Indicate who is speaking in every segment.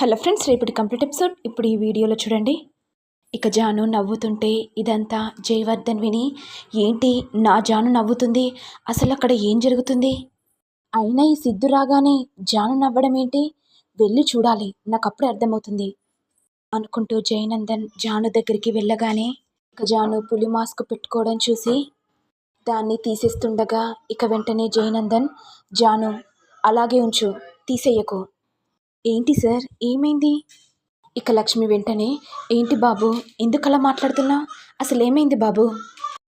Speaker 1: Hello friends రేపటి complete episode. ఇప్పుడు ఈ వీడియోలో చూడండి. ఇక జాను నవ్వుతుంటే ఇదంతా జయవర్ధన్ విని ఏంటి నా జాను నవ్వుతుంది? అసలు అక్కడ ఏం జరుగుతుంది? అయినా ఈ సిద్ధు రాగానే జాను నవ్వడం ఏంటి? వెళ్ళి చూడాలి నాకు అప్పుడే అర్థమవుతుంది అనుకుంటూ జయనందన్ జాను దగ్గరికి వెళ్ళగానే ఇక జాను పులి మాస్క్ పెట్టుకోవడం చూసి దాన్ని తీసేస్తుండగా ఇక వెంటనే జయనందన్ జాను అలాగే ఉంచు తీసేయకు ఏంటి సార్? ఏమైంది? ఇక లక్ష్మి వెంటనే ఏంటి బాబు ఎందుకలా మాట్లాడుతున్నావు అసలు ఏమైంది బాబు?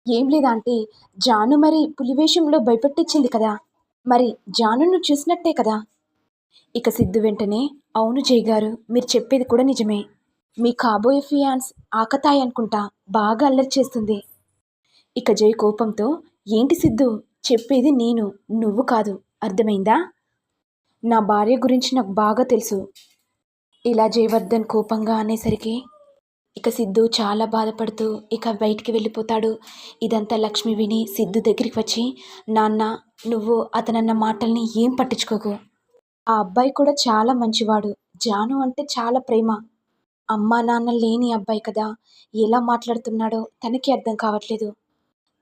Speaker 1: ఏం లేదా అంటే జాను మరి పులివేషంలో భయపెట్టించింది కదా. మరి జానును చూసినట్టే కదా. ఇక సిద్ధు వెంటనే అవును జయ్ గారు మీరు చెప్పేది కూడా నిజమే. మీ కాబోయే ఫియాన్స్ ఆకతాయి అనుకుంటా బాగా అల్లరి చేస్తుంది. ఇక జై కోపంతో ఏంటి సిద్ధు చెప్పేది నేను నువ్వు కాదు. అర్థమైందా? నా భార్య గురించి నాకు బాగా తెలుసు. ఇలా జయవర్ధన్ కోపంగా అనేసరికి ఇక సిద్ధు చాలా బాధపడుతూ ఇక బయటికి వెళ్ళిపోతాడు. ఇదంతా లక్ష్మి విని సిద్ధు దగ్గరికి వచ్చి నాన్న నువ్వు అతనన్న మాటల్ని ఏం పట్టించుకోకు. ఆ అబ్బాయి కూడా చాలా మంచివాడు. జాను అంటే చాలా ప్రేమ. అమ్మా నాన్న లేని అబ్బాయి కదా. ఎలా మాట్లాడుతున్నాడో తనకి అర్థం కావట్లేదు.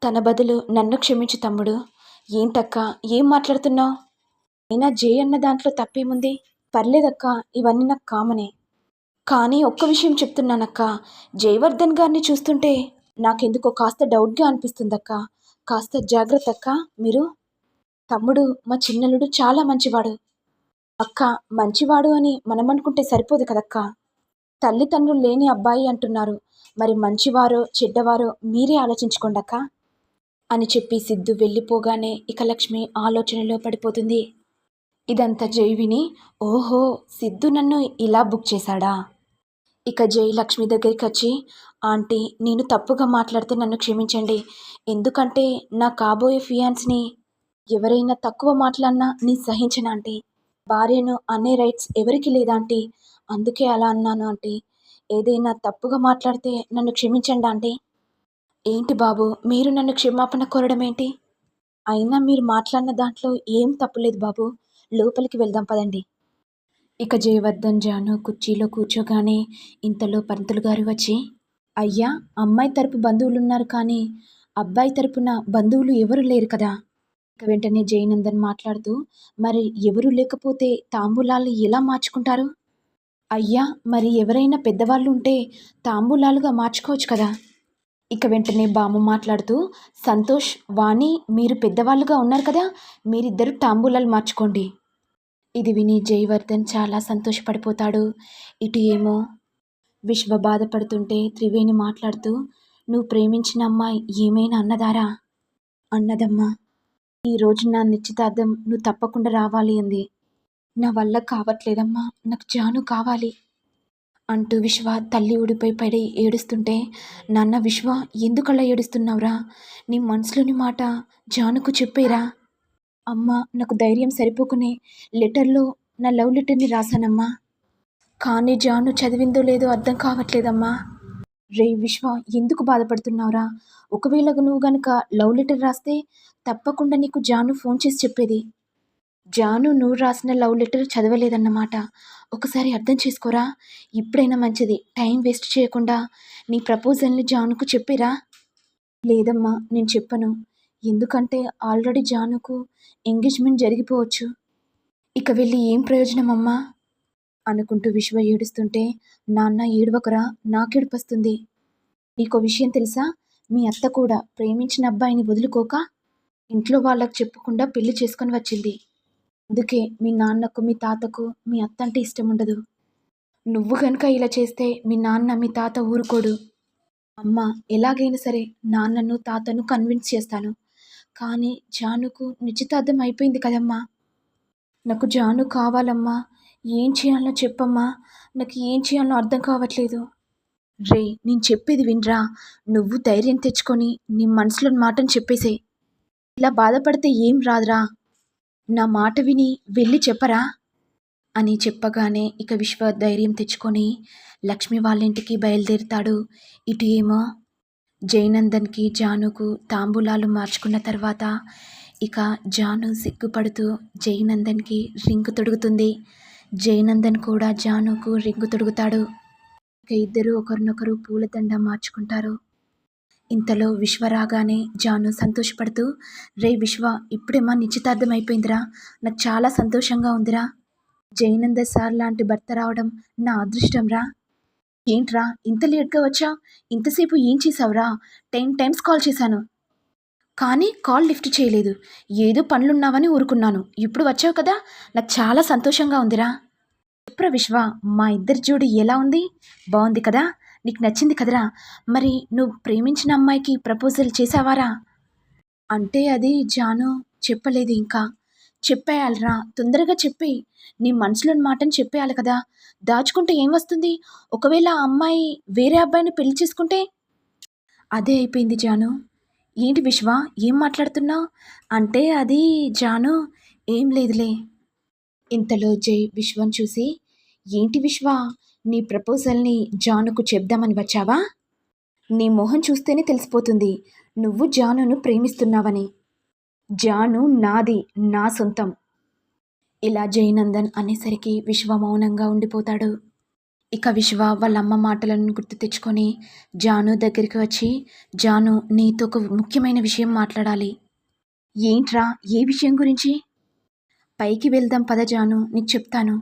Speaker 1: తన బదులు నన్ను క్షమించు తమ్ముడు. ఏంటక్క? ఏం మాట్లాడుతున్నావు? అయినా జే అన్న దాంట్లో తప్పేముంది? పర్లేదక్క ఇవన్నీ నాకు కామనే. కానీ ఒక్క విషయం చెప్తున్నానక్క. జయవర్ధన్ గారిని చూస్తుంటే నాకెందుకో కాస్త డౌట్గా అనిపిస్తుందక్క. కాస్త జాగ్రత్త అక్క మీరు? తమ్ముడు మా చిన్నలుడు చాలా మంచివాడు. అక్క మంచివాడు అని మనం అనుకుంటే సరిపోదు కదక్క. తల్లిదండ్రులు లేని అబ్బాయి అంటున్నారు. మరి మంచివారో చెడ్డవారో మీరే ఆలోచించుకోండక్క. అని చెప్పి సిద్ధు వెళ్ళిపోగానే ఇక లక్ష్మి ఆలోచనలో పడిపోతుంది. ఇదంతా జై విని ఓహో సిద్ధు నన్ను ఇలా బుక్ చేశాడా? ఇక జై లక్ష్మి దగ్గరికి వచ్చి ఆంటీ నేను తప్పుగా మాట్లాడితే నన్ను క్షమించండి. ఎందుకంటే నా కాబోయే ఫియాన్స్ని ఎవరైనా తక్కువ మాట్లాడినా నీ సహించను ఆంటీ. భార్యను అనే రైట్స్ ఎవరికి లేదా ఆంటీ అందుకే అలా అన్నాను ఆంటీ. ఏదైనా తప్పుగా మాట్లాడితే నన్ను క్షమించండి ఆంటీ. ఏంటి బాబు మీరు నన్ను క్షమాపణ కోరడం ఏంటి అయినా మీరు మాట్లాడిన దాంట్లో ఏం తప్పులేదు బాబు. లోపలికి వెళ్దాం పదండి. ఇక జయవర్ధన్ జాను కుర్చీలో కూర్చోగానే ఇంతలో పంతులు గారు వచ్చి అయ్యా అమ్మాయి తరపు బంధువులు ఉన్నారు కానీ అబ్బాయి తరపున బంధువులు ఎవరు లేరు కదా? ఇక వెంటనే జయనందన్ మాట్లాడుతూ మరి ఎవరు లేకపోతే తాంబూలాలు ఎలా మార్చుకుంటారు? అయ్యా మరి ఎవరైనా పెద్దవాళ్ళు ఉంటే తాంబూలాలుగా మార్చుకోవచ్చు కదా? ఇక వెంటనే బామ్మ మాట్లాడుతూ సంతోష్ వాణి మీరు పెద్దవాళ్ళుగా ఉన్నారు కదా మీరిద్దరు తాంబూలాలు మార్చుకోండి. ఇది విని జయవర్ధన్ చాలా సంతోషపడిపోతాడు. ఇటు ఏమో విశ్వ బాధపడుతుంటే త్రివేణి మాట్లాడుతూ నువ్వు ప్రేమించిన అమ్మాయి ఏమైనా అన్నదారా? అన్నదమ్మా ఈరోజు నా నిశ్చితార్థం నువ్వు తప్పకుండా రావాలి అంది. నా వల్ల కావట్లేదమ్మా నాకు జాను కావాలి అంటూ విశ్వ తల్లి ఊడిపై పడి ఏడుస్తుంటే నాన్న విశ్వ ఎందుకలా ఏడుస్తున్నావురా? నీ మనసులోని మాట జానుకు చెప్పేరా? అమ్మ నాకు ధైర్యం సరిపోకునే లెటర్లో నా లవ్ లెటర్ని రాశానమ్మా. కానీ జాను చదివిందో లేదో అర్థం కావట్లేదమ్మా. రే విశ్వ ఎందుకు బాధపడుతున్నావురా? ఒకవేళ నువ్వు గనక లవ్ లెటర్ రాస్తే తప్పకుండా నీకు జాను ఫోన్ చేసి చెప్పేది. జాను నువ్వు రాసిన లవ్ లెటర్ చదవలేదన్నమాట. ఒకసారి అర్థం చేసుకోరా? ఇప్పుడైనా మంచిది. టైం వేస్ట్ చేయకుండా నీ ప్రపోజల్ని జానుకు చెప్పిరా? లేదమ్మా నేను చెప్పను. ఎందుకంటే ఆల్రెడీ జానుకు ఎంగేజ్మెంట్ జరిగిపోవచ్చు. ఇక వెళ్ళి ఏం ప్రయోజనం అమ్మా అనుకుంటూ విశ్వ ఏడుస్తుంటే నాన్న ఏడవకరా నాకేడుపస్తుంది? నీకో విషయం తెలుసా? మీ అత్త కూడా ప్రేమించిన అబ్బాయిని వదులుకోక ఇంట్లో వాళ్ళకు చెప్పకుండా పెళ్ళి చేసుకొని వచ్చింది. అందుకే మీ నాన్నకు మీ తాతకు మీ అత్త అంటే ఇష్టం ఉండదు నువ్వు కనుక ఇలా చేస్తే మీ నాన్న మీ తాత ఊరుకోడు. అమ్మ ఎలాగైనా సరే నాన్నను తాతను కన్విన్స్ చేస్తాను. కానీ జానుకు నిశ్చితార్థం అయిపోయింది కదమ్మా. నాకు జాను కావాలమ్మా. ఏం చేయాలో చెప్పమ్మా. నాకు ఏం చేయాలో అర్థం కావట్లేదు. రే నేను చెప్పేది వినరా? నువ్వు ధైర్యం తెచ్చుకొని నీ మనసులోని మాటను చెప్పేసే. ఇలా బాధపడితే ఏం రాదురా. నా మాట విని వెళ్ళి చెప్పరా? అని చెప్పగానే ఇక విశ్వ ధైర్యం తెచ్చుకొని లక్ష్మి వాళ్ళ ఇంటికి బయలుదేరుతాడు. ఇటు ఏమో? జయనందన్కి జానుకు తాంబూలాలు మార్చుకున్న తర్వాత ఇక జాను సిగ్గుపడుతూ జయనందన్కి రింగు తొడుగుతుంది. జయనందన్ కూడా జానుకు రింగు తొడుగుతాడు. ఇక ఇద్దరు ఒకరినొకరు పూలదండ మార్చుకుంటారు. ఇంతలో విశ్వ రాగానే జాను సంతోషపడుతూ రే విశ్వ ఇప్పుడేమా నిశ్చితార్థం అయిపోయిందిరా నాకు చాలా సంతోషంగా ఉందిరా. జయనంద సార్ లాంటి భర్త రావడం నా అదృష్టం రా ఏంట్రా ఇంత లేట్గా వచ్చా? ఇంతసేపు ఏం చేసావురా టెన్ టైమ్స్ కాల్ చేశాను. కానీ కాల్ లిఫ్ట్ చేయలేదు. ఏదో పనులున్నావని ఊరుకున్నాను. ఇప్పుడు వచ్చావు కదా? నాకు చాలా సంతోషంగా ఉందిరా. చెప్పరా విశ్వ మా ఇద్దరి జోడి ఎలా ఉంది? బాగుంది కదా? నీకు నచ్చింది కదరా? మరి నువ్వు ప్రేమించిన అమ్మాయికి ప్రపోజల్ చేసావారా అంటే అది జాను చెప్పలేదు ఇంకా. చెప్పేయాలిరా తొందరగా చెప్పి నీ మనసులోని మాటని చెప్పేయాలి కదా. దాచుకుంటే ఏం వస్తుంది? ఒకవేళ ఆ అమ్మాయి వేరే అబ్బాయిని పెళ్ళి చేసుకుంటే? అదే అయిపోయింది జాను. ఏంటి విశ్వ ఏం మాట్లాడుతున్నావు? అంటే అది జాను ఏం లేదులే. ఇంతలో జై విశ్వం చూసి ఏంటి విశ్వ నీ ప్రపోజల్ని జానుకు చెప్దామని వచ్చావా? నీ మొహం చూస్తేనే తెలిసిపోతుంది నువ్వు జానును ప్రేమిస్తున్నావని. జాను నాది నా సొంతం. ఇలా జయనందన్ అనేసరికి విశ్వ మౌనంగా ఉండిపోతాడు. ఇక విశ్వ వాళ్ళ అమ్మ మాటలను గుర్తు తెచ్చుకొని జాను దగ్గరికి వచ్చి జాను నీతో ఒక ముఖ్యమైన విషయం మాట్లాడాలి. ఏంట్రా? ఏ విషయం గురించి? పైకి వెళ్దాం పద జాను నీకు చెప్తాను.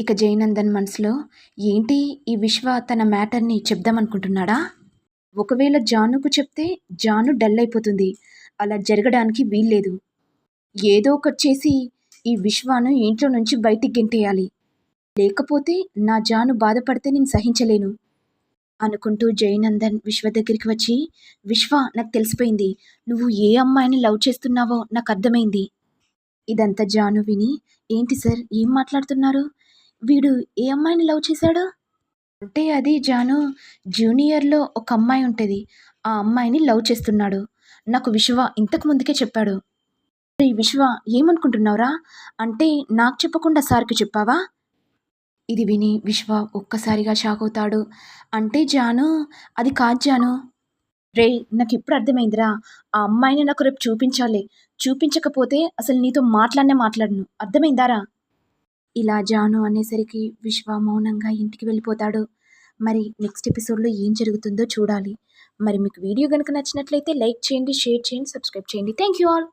Speaker 1: ఇక జయనందన్ మనసులో ఏంటి? ఈ విశ్వ తన మ్యాటర్ని చెప్దామనుకుంటున్నాడా? ఒకవేళ జానుకు చెప్తే జాను డల్ అయిపోతుంది. అలా జరగడానికి వీల్లేదు. ఏదో ఒకటి చేసి ఈ విశ్వాను ఇంట్లో నుంచి బయటికి గెంటేయాలి. లేకపోతే నా జాను బాధపడితే నేను సహించలేను. అనుకుంటూ జయనందన్ విశ్వ దగ్గరికి వచ్చి విశ్వ నాకు తెలిసిపోయింది. నువ్వు ఏ అమ్మాయిని లవ్ చేస్తున్నావో నాకు అర్థమైంది. ఇదంతా జాను విని ఏంటి సార్ ఏం మాట్లాడుతున్నారు? వీడు ఏ అమ్మాయిని లవ్ చేశాడు? అంటే అది జాను జూనియర్లో ఒక అమ్మాయి ఉంటుంది. ఆ అమ్మాయిని లవ్ చేస్తున్నాడు. నాకు విశ్వ ఇంతకు ముందుకే చెప్పాడు. ఈ విశ్వ ఏమనుకుంటున్నావురా? అంటే నాకు చెప్పకుండా సార్కి చెప్పావా? ఇది విని విశ్వ ఒక్కసారిగా షాక్ అవుతాడు. అంటే జాను అది కాదు జాను. రే నాకు ఇప్పుడు అర్థమైందిరా. ఆ అమ్మాయిని నాకు రేపు చూపించాలి. చూపించకపోతే అసలు నీతో మాట్లాడనే మాట్లాడను. అర్థమైందారా? ఇలా జాను అనేసరికి విశ్వ మౌనంగా ఇంటికి వెళ్ళిపోతాడు. మరి నెక్స్ట్ ఎపిసోడ్లో ఏం జరుగుతుందో చూడాలి. మరి మీకు వీడియో కనుక నచ్చినట్లయితే లైక్ చేయండి షేర్ చేయండి సబ్స్క్రైబ్ చేయండి. Thank you all